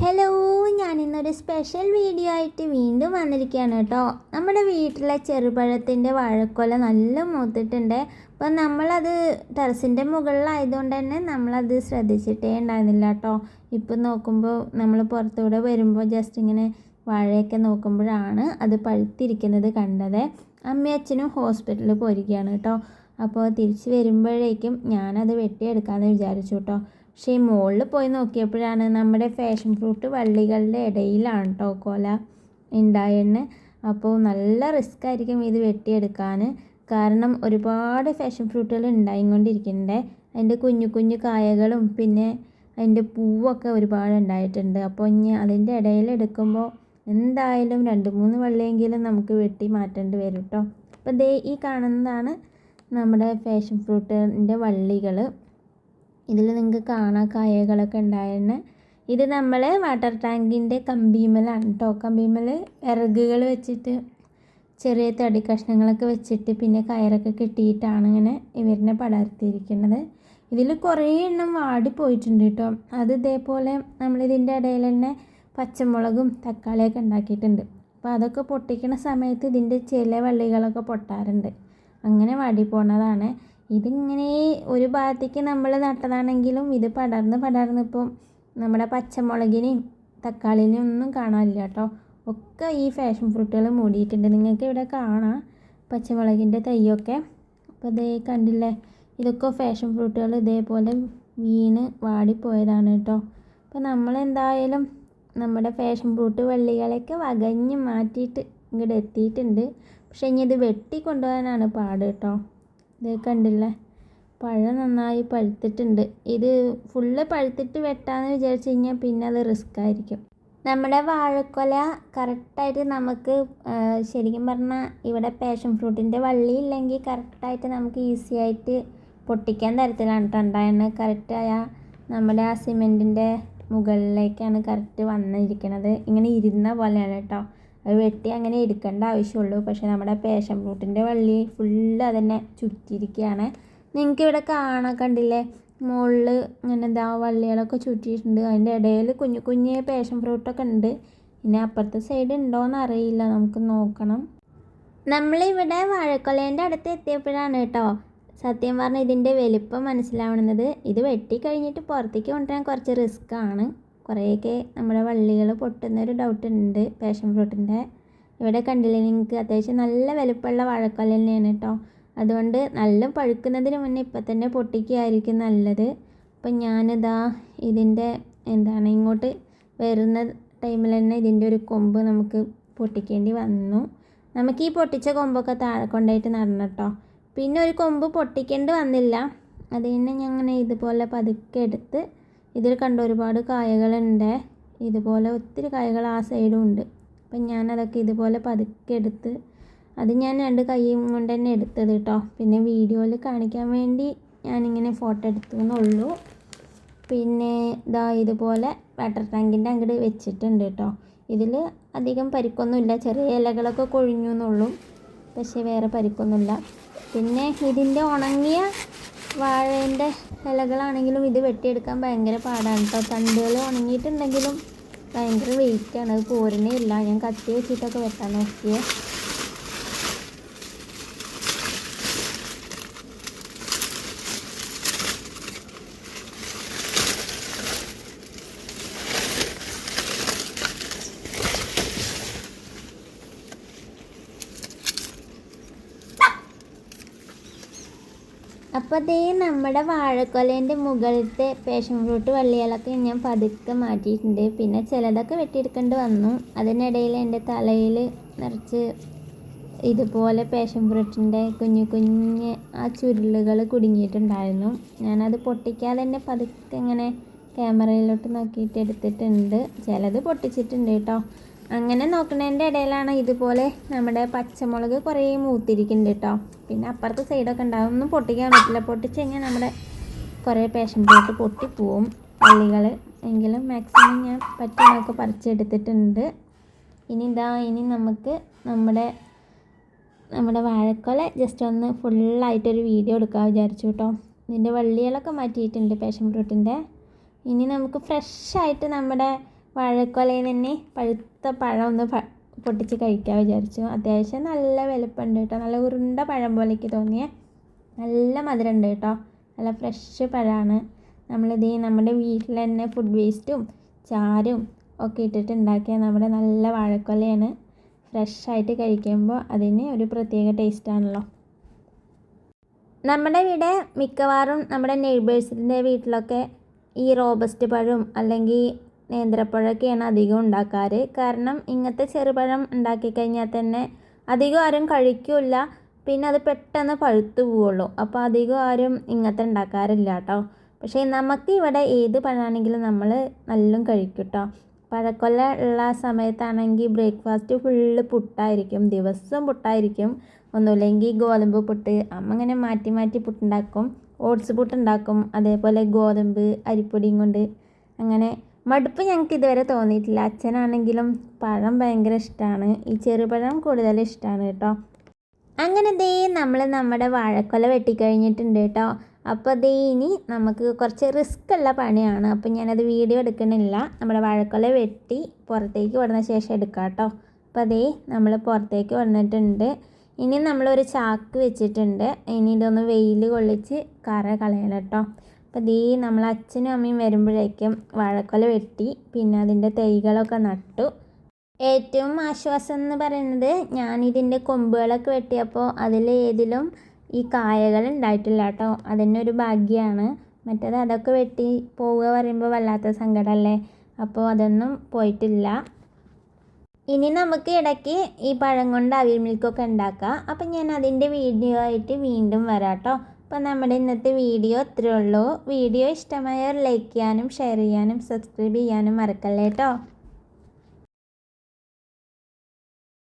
Hello ഞാൻ ഇന്നൊരു special video ആയിട്ട് വീണ്ടും വന്നിരിക്കുകയാണ് കേട്ടോ. നമ്മുടെ വീട്ടിലെ ചെറുപഴത്തിന്റെ വാഴക്കൊല നല്ല മൂത്തിട്ടുണ്ട്. അപ്പം നമ്മളത് ടെറസിന്റെ മുകളിലായതുകൊണ്ട് തന്നെ നമ്മളത് ശ്രദ്ധിച്ചിട്ടേ ഉണ്ടായിരുന്നില്ല കേട്ടോ. ഇപ്പം നോക്കുമ്പോൾ നമ്മൾ പുറത്തൂടെ വരുമ്പോൾ ജസ്റ്റ് ഇങ്ങനെ വാഴയൊക്കെ നോക്കുമ്പോഴാണ് അത് പഴുത്തിരിക്കുന്നത് കണ്ടത്. അമ്മയച്ഛനും ഹോസ്പിറ്റലിൽ പോയിരിക്കുകയാണ് കേട്ടോ. അപ്പോൾ തിരിച്ച് വരുമ്പോഴേക്കും ഞാനത് വെട്ടിയെടുക്കാമെന്ന് വിചാരിച്ചു കേട്ടോ. പക്ഷേ ഈ മുകളിൽ പോയി നോക്കിയപ്പോഴാണ് നമ്മുടെ ഫാഷൻ ഫ്രൂട്ട് വള്ളികളുടെ ഇടയിലാണ് കേട്ടോ കൊല ഉണ്ടായെന്ന് അപ്പോൾ നല്ല റിസ്ക് ആയിരിക്കും ഇത് വെട്ടിയെടുക്കാൻ കാരണം ഒരുപാട് ഫാഷൻ ഫ്രൂട്ടുകൾ ഉണ്ടായിക്കൊണ്ടിരിക്കുന്നുണ്ട് അതിന്റെ കുഞ്ഞു കുഞ്ഞു കായകളും പിന്നെ അതിന്റെ പൂവൊക്കെ ഒരുപാട് ഉണ്ടായിട്ടുണ്ട് അപ്പോൾ ഇനി അതിന്റെ ഇടയിൽ എടുക്കുമ്പോൾ എന്തായാലും രണ്ട് മൂന്ന് വള്ളിയെങ്കിലും നമുക്ക് വെട്ടി മാറ്റേണ്ടി വരും കേട്ടോ അപ്പോൾ ദേ ഈ കാണുന്നതാണ് നമ്മുടെ ഫാഷൻ ഫ്രൂട്ടിന്റെ വള്ളികൾ ഇതിൽ നിങ്ങൾക്ക് കാണാം കായകളൊക്കെ ഉണ്ടായിരുന്നു ഇത് നമ്മൾ വാട്ടർ ടാങ്കിന്റെ കമ്പിമലാണ് കേട്ടോ കമ്പിമൽ വിറകുകൾ വെച്ചിട്ട് ചെറിയ തടി കഷ്ണങ്ങളൊക്കെ വെച്ചിട്ട് പിന്നെ കയറൊക്കെ കെട്ടിയിട്ടാണ് ഇങ്ങനെ ഇവരിനെ പടർത്തിയിരിക്കുന്നത് ഇതിൽ കുറേ എണ്ണം വാടിപ്പോയിട്ടുണ്ട് കേട്ടോ അത് ഇതേപോലെ നമ്മളിതിന്റെ ഇടയിൽ തന്നെ പച്ചമുളകും തക്കാളിയൊക്കെ ഉണ്ടാക്കിയിട്ടുണ്ട് അപ്പോൾ അതൊക്കെ പൊട്ടിക്കുന്ന സമയത്ത് ഇതിന്റെ ചില വള്ളികളൊക്കെ പൊട്ടാറുണ്ട്. അങ്ങനെ വാടിപ്പോണതാണ് ഇതിങ്ങനെ ഒരു ഭാഗത്തേക്ക് നമ്മൾ നട്ടതാണെങ്കിലും ഇത് പടർന്ന് പടർന്ന് ഇപ്പം നമ്മുടെ പച്ചമുളകിനെയും തക്കാളിനെയും ഒന്നും കാണാനില്ല കേട്ടോ. ഒക്കെ ഈ ഫാഷൻ ഫ്രൂട്ടുകൾ മൂടിയിട്ടുണ്ട്. നിങ്ങൾക്ക് ഇവിടെ കാണാം പച്ചമുളകിന്റെ തൈയൊക്കെ. അപ്പോൾ ഇതേ കണ്ടില്ലേ ഇതൊക്കെ ഫാഷൻ ഫ്രൂട്ടുകൾ ഇതേപോലെ വീണ് വാടിപ്പോയതാണ് കേട്ടോ. അപ്പോൾ നമ്മളെന്തായാലും നമ്മുടെ ഫാഷൻ ഫ്രൂട്ട് വള്ളികളൊക്കെ വകഞ്ഞ് മാറ്റിയിട്ട് ഇങ്ങോട്ട് എത്തിയിട്ടുണ്ട്. പക്ഷേ ഇനി ഇത് വെട്ടി കൊണ്ടുപോകാനാണ് പാട് കേട്ടോ. ഇത് കണ്ടില്ലേ? പഴം നന്നായി പഴുത്തിട്ടുണ്ട്. ഇത് ഫുള്ള് പഴുത്തിട്ട് വെട്ടാന്ന് വിചാരിച്ചു കഴിഞ്ഞാൽ പിന്നെ അത് റിസ്ക് ആയിരിക്കും. നമ്മുടെ വാഴക്കൊല കറക്റ്റായിട്ട് നമുക്ക് ശരിക്കും പറഞ്ഞാൽ ഇവിടെ പാഷൻ ഫ്രൂട്ടിന്റെ വള്ളി ഇല്ലെങ്കിൽ കറക്റ്റായിട്ട് നമുക്ക് ഈസി ആയിട്ട് പൊട്ടിക്കാൻ തരത്തിലാണ്. ഉണ്ടായിരുന്നത് കറക്റ്റായ നമ്മുടെ ആ സിമെന്റിന്റെ മുകളിലേക്കാണ് കറക്റ്റ് വന്നിരിക്കുന്നത് ഇങ്ങനെ ഇരുന്ന പോലെയാണ് കേട്ടോ. അത് വെട്ടി അങ്ങനെ എടുക്കേണ്ട ആവശ്യമുള്ളൂ. പക്ഷേ നമ്മുടെ പേഷൻ ഫ്രൂട്ടിന്റെ വള്ളി ഫുള്ള് അതന്നെ ചുറ്റിയിരിക്കുകയാണ് നിങ്ങൾക്ക് ഇവിടെ കാണാൻ കണ്ടില്ലേ? മുകളിൽ ഇങ്ങനെ എന്താ വള്ളികളൊക്കെ ചുറ്റിയിട്ടുണ്ട്. അതിന്റെ ഇടയിൽ കുഞ്ഞു കുഞ്ഞു പാഷൻ ഫ്രൂട്ടൊക്കെ ഉണ്ട്. പിന്നെ അപ്പുറത്തെ സൈഡ് ഉണ്ടോയെന്ന് അറിയില്ല. നമുക്ക് നോക്കണം. നമ്മളിവിടെ വാഴക്കൊലേന്റെ അടുത്ത് എത്തിയപ്പോഴാണ് കേട്ടോ സത്യം പറഞ്ഞാൽ ഇതിന്റെ വലിപ്പം മനസ്സിലാവണത് ഇത് വെട്ടി കഴിഞ്ഞിട്ട് പുറത്തേക്ക് കൊണ്ടുവരാൻ കുറച്ച് റിസ്ക് ആണ്. കുറേയൊക്കെ നമ്മുടെ വള്ളികൾ പൊട്ടുന്നൊരു ഡൗട്ട് ഉണ്ട് പാഷൻ ഫ്രൂട്ടിന്റെ ഇവിടെ കണ്ടില്ലേ നിങ്ങൾക്ക് അത്യാവശ്യം നല്ല വലുപ്പമുള്ള വാഴക്കൊല തന്നെയാണ് കേട്ടോ അതുകൊണ്ട് നല്ല പഴുക്കുന്നതിന് മുന്നേ ഇപ്പം തന്നെ പൊട്ടിക്കുകയായിരിക്കും നല്ലത്. അപ്പം ഞാനിതാ ഇതിന്റെ എന്താണ് ഇങ്ങോട്ട് വരുന്ന ടൈമിൽ തന്നെ ഇതിന്റെ ഒരു കൊമ്പ് നമുക്ക് പൊട്ടിക്കേണ്ടി വന്നു. നമുക്ക് ഈ പൊട്ടിച്ച കൊമ്പൊക്കെ താഴെ കൊണ്ടായിട്ട് നടന്നു കേട്ടോ പിന്നെ ഒരു കൊമ്പ് പൊട്ടിക്കേണ്ടി വന്നില്ല. അത് തന്നെ ഞാൻ ഇതുപോലെ പതുക്കെ എടുത്ത് ഇതിൽ കണ്ട ഒരുപാട് കായകളുണ്ട്. ഇതുപോലെ ഒത്തിരി കായകൾ ആ സൈഡും ഉണ്ട്. അപ്പം ഞാനതൊക്കെ ഇതുപോലെ പതുക്കെ എടുത്ത് അത് ഞാൻ രണ്ട് കൈയും കൊണ്ട് തന്നെ എടുത്തത് കേട്ടോ പിന്നെ വീഡിയോയിൽ കാണിക്കാൻ വേണ്ടി ഞാനിങ്ങനെ ഫോട്ടോ എടുത്തു എന്നുള്ളൂ പിന്നെ ഇതാ ഇതുപോലെ വാട്ടർ ടാങ്കിന്റെ അങ്ങോട്ട് വെച്ചിട്ടുണ്ട് കേട്ടോ ഇതിൽ അധികം പരിക്കൊന്നുമില്ല ചെറിയ ഇലകളൊക്കെ കൊഴിഞ്ഞു എന്നുള്ളൂ. പക്ഷേ വേറെ പരിക്കൊന്നുമില്ല. പിന്നെ ഇതിന്റെ ഉണങ്ങിയ വാഴേന്റെ ഇലകളാണെങ്കിലും ഇത് വെട്ടിയെടുക്കാൻ ഭയങ്കര പാടാണ് കേട്ടോ. തണ്ടുകൾ ഉണങ്ങിയിട്ടുണ്ടെങ്കിലും ഭയങ്കര വെയിറ്റാണ് അത് പോരുന്നേ ഇല്ല. ഞാൻ കത്തി വെച്ചിട്ടൊക്കെ വെട്ടാൻ നോക്കിയേ. അപ്പോൾ അതേ നമ്മുടെ വാഴക്കൊലേന്റെ മുകളിലത്തെ പേഷൻ ഫ്രൂട്ട് വള്ളികളൊക്കെ ഞാൻ പതുക്കെ മാറ്റിയിട്ടുണ്ട്. പിന്നെ ചിലതൊക്കെ വെട്ടിയെടുക്കേണ്ടി വന്നു. അതിനിടയിൽ എന്റെ തലയിൽ നിറച്ച് ഇതുപോലെ പേഷൻ ഫ്രൂട്ടിന്റെ കുഞ്ഞു കുഞ്ഞ് ആ ചുരുളുകൾ കുടുങ്ങിയിട്ടുണ്ടായിരുന്നു. ഞാനത് പൊട്ടിക്കാതെ തന്നെ പതുക്കെ ഇങ്ങനെ ക്യാമറയിലോട്ട് നോക്കിയിട്ട് എടുത്തിട്ടുണ്ട്. ചിലത് പൊട്ടിച്ചിട്ടുണ്ട് കേട്ടോ. അങ്ങനെ നോക്കുന്നതിന്റെ ഇടയിലാണ് ഇതുപോലെ നമ്മുടെ പച്ചമുളക് കുറേ മൂത്തിരിക്കുന്നുണ്ട് കേട്ടോ. പിന്നെ അപ്പുറത്തെ സൈഡൊക്കെ ഉണ്ടാവും. ഒന്നും പൊട്ടിക്കാൻ പറ്റില്ല. പൊട്ടിച്ച് കഴിഞ്ഞാൽ നമ്മുടെ കുറേ പേഷൻ പോയിട്ട് പൊട്ടിപ്പോവും പള്ളികൾ എങ്കിലും മാക്സിമം ഞാൻ പറ്റുന്നതൊക്കെ പറിച്ചെടുത്തിട്ടുണ്ട്. ഇനി ഇതാ ഇനി നമുക്ക് നമ്മുടെ നമ്മുടെ വാഴക്കൊല ജസ്റ്റ് ഒന്ന് ഫുള്ളായിട്ടൊരു വീഡിയോ എടുക്കാൻ വിചാരിച്ചു കേട്ടോ. ഇതിന്റെ വള്ളികളൊക്കെ മാറ്റിയിട്ടുണ്ട് പേഷൻ ഫ്രൂട്ടിന്റെ ഇനി നമുക്ക് ഫ്രഷായിട്ട് നമ്മുടെ വാഴക്കൊലയിൽ തന്നെ പഴുത്ത പഴം ഒന്ന് പൊട്ടിച്ച് കഴിക്കാൻ വിചാരിച്ചു. അത്യാവശ്യം നല്ല വലുപ്പമുണ്ട് കേട്ടോ നല്ല ഉരുണ്ട പഴം പോലെയൊക്കെ തോന്നിയ. നല്ല മധുരം ഉണ്ട് കേട്ടോ നല്ല ഫ്രഷ് പഴമാണ് നമ്മളിത് നമ്മുടെ വീട്ടിൽ തന്നെ ഫുഡ് വേസ്റ്റും ചാരും ഒക്കെ ഇട്ടിട്ട് ഉണ്ടാക്കിയ നമ്മുടെ നല്ല വാഴക്കൊലയാണ്. ഫ്രഷായിട്ട് കഴിക്കുമ്പോൾ അതിന് ഒരു പ്രത്യേക ടേസ്റ്റാണല്ലോ നമ്മുടെ ഇവിടെ മിക്കവാറും നമ്മുടെ നെയ്ബേഴ്സിന്റെ വീട്ടിലൊക്കെ ഈ റോബസ്റ്റ് പഴം അല്ലെങ്കിൽ നേന്ത്രപ്പഴമൊക്കെയാണ് അധികം ഉണ്ടാക്കാറ്. കാരണം ഇങ്ങനത്തെ ചെറുപഴം ഉണ്ടാക്കി കഴിഞ്ഞാൽ തന്നെ അധികം ആരും കഴിക്കില്ല. പിന്നെ അത് പെട്ടെന്ന് പഴുത്തു പോവുള്ളൂ. അപ്പോൾ അധികം ആരും ഇങ്ങനത്തെ ഉണ്ടാക്കാറില്ല കേട്ടോ. പക്ഷേ നമുക്ക് ഇവിടെ ഏത് പഴമാണെങ്കിലും നമ്മൾ നല്ലും കഴിക്കും കേട്ടോ. പഴക്കൊല്ല ഉള്ള സമയത്താണെങ്കിൽ ബ്രേക്ക്ഫാസ്റ്റ് ഫുള്ള് പുട്ടായിരിക്കും. ദിവസവും പുട്ടായിരിക്കും. ഒന്നുമില്ലെങ്കിൽ ഗോതമ്പ് പുട്ട്. അമ്മ അങ്ങനെ മാറ്റി മാറ്റി പുട്ടുണ്ടാക്കും ഓട്സ് പുട്ടുണ്ടാക്കും അതേപോലെ ഗോതമ്പ് അരിപ്പൊടിയും കൊണ്ട് അങ്ങനെ മടുപ്പ് ഞങ്ങൾക്ക് ഇതുവരെ തോന്നിയിട്ടില്ല. അച്ഛനാണെങ്കിലും പഴം ഭയങ്കര ഇഷ്ടമാണ് ഈ ചെറുപഴം കൂടുതൽ ഇഷ്ടമാണ് കേട്ടോ. അങ്ങനെ ദേ നമ്മൾ നമ്മുടെ വാഴക്കൊല വെട്ടിക്കഴിഞ്ഞിട്ടുണ്ട് കേട്ടോ. അപ്പോൾ ദേ ഇനി നമുക്ക് കുറച്ച് റിസ്ക് ഉള്ള പണിയാണ്. അപ്പോൾ ഞാനത് വീഡിയോ എടുക്കണില്ല നമ്മുടെ വാഴക്കൊല വെട്ടി പുറത്തേക്ക് വിടുന്ന ശേഷം എടുക്കാം കേട്ടോ. അപ്പോൾ ദേ നമ്മൾ പുറത്തേക്ക് വന്നിട്ടുണ്ട്. ഇനി നമ്മളൊരു ചാക്ക് വെച്ചിട്ടുണ്ട്. ഇനി ഇതൊന്ന് വെയിൽ കൊള്ളിച്ച് കറ കളയണം കേട്ടോ. അപ്പോൾ ദീ നമ്മൾ അച്ഛനും അമ്മയും വരുമ്പോഴേക്കും വാഴക്കൊല വെട്ടി പിന്നെ അതിന്റെ തൈകളൊക്കെ നട്ടു. ഏറ്റവും ആശ്വാസം എന്ന് പറയുന്നത് ഞാനിതിന്റെ കൊമ്പുകളൊക്കെ വെട്ടിയപ്പോൾ അതിൽ ഏതിലും ഈ കായകൾ ഉണ്ടായിട്ടില്ല കേട്ടോ. അതിന്റെ ഒരു ഭാഗ്യമാണ് മറ്റേത് അതൊക്കെ വെട്ടി പോവുക പറയുമ്പോൾ വല്ലാത്ത സങ്കടമല്ലേ? അപ്പോൾ അതൊന്നും പോയിട്ടില്ല. ഇനി നമുക്ക് ഇടയ്ക്ക് ഈ പഴം കൊണ്ട് അവിൽ മിൽക്കൊക്കെ ഉണ്ടാക്കാം. അപ്പം ഞാൻ അതിന്റെ വീഡിയോ ആയിട്ട് വീണ്ടും വരാം കേട്ടോ. അപ്പോൾ നമ്മുടെ ഇന്നത്തെ വീഡിയോ ഇത്രയേ ഉള്ളൂ. വീഡിയോ ഇഷ്ടമായാൽ ലൈക്ക് ചെയ്യാനും ഷെയർ ചെയ്യാനും സബ്സ്ക്രൈബ് ചെയ്യാനും മറക്കല്ലേ കേട്ടോ